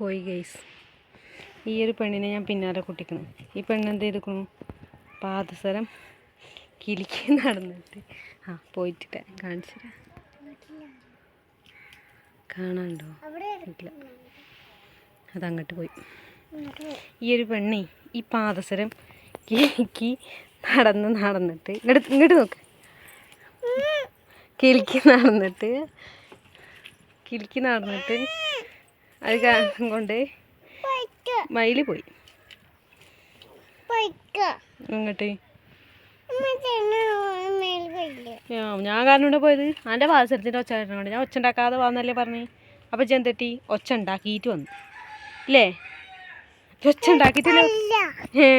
പോയി ഗൈസ് ഈ ഒരു പെണ്ണിനെ ഞാൻ പിന്നാലെ കുട്ടിക്കണം. ഈ പെണ്ണ് എന്ത് ചെയ്തിക്കണു? പാദസരം കിലിക്ക് നടന്നിട്ട്. ആ പോയിട്ടില്ല കാണിച്ചു കാണാണ്ടോ അതങ്ങോട്ട് പോയി. ഈ ഒരു പെണ്ണേ ഈ പാദസരം കിലിക്ക് നടന്ന് നടന്നിട്ട്. ഇങ്ങോട്ട് ഇങ്ങോട്ട് നോക്ക്. കിലിക്ക് നടന്നിട്ട്. കിലിക്ക് നടന്നിട്ട് അത് കൊണ്ടേ കൊണ്ട് മയിൽ പോയി. അങ്ങോട്ട്. ഞാൻ കാരണം ഇവിടെ പോയത്. എന്റെ പാദസരത്തിന്റെ ഒച്ച കൊണ്ട് ഞാൻ ഒച്ച ഉണ്ടാക്കാതെ വന്നല്ലേ പറഞ്ഞേ. അപ്പം ചെന്തട്ടി ഒച്ച ഉണ്ടാക്കിയിട്ട് വന്നു. ഇല്ലേ? ഒച്ച ഉണ്ടാക്കിയിട്ടില്ല ഏ?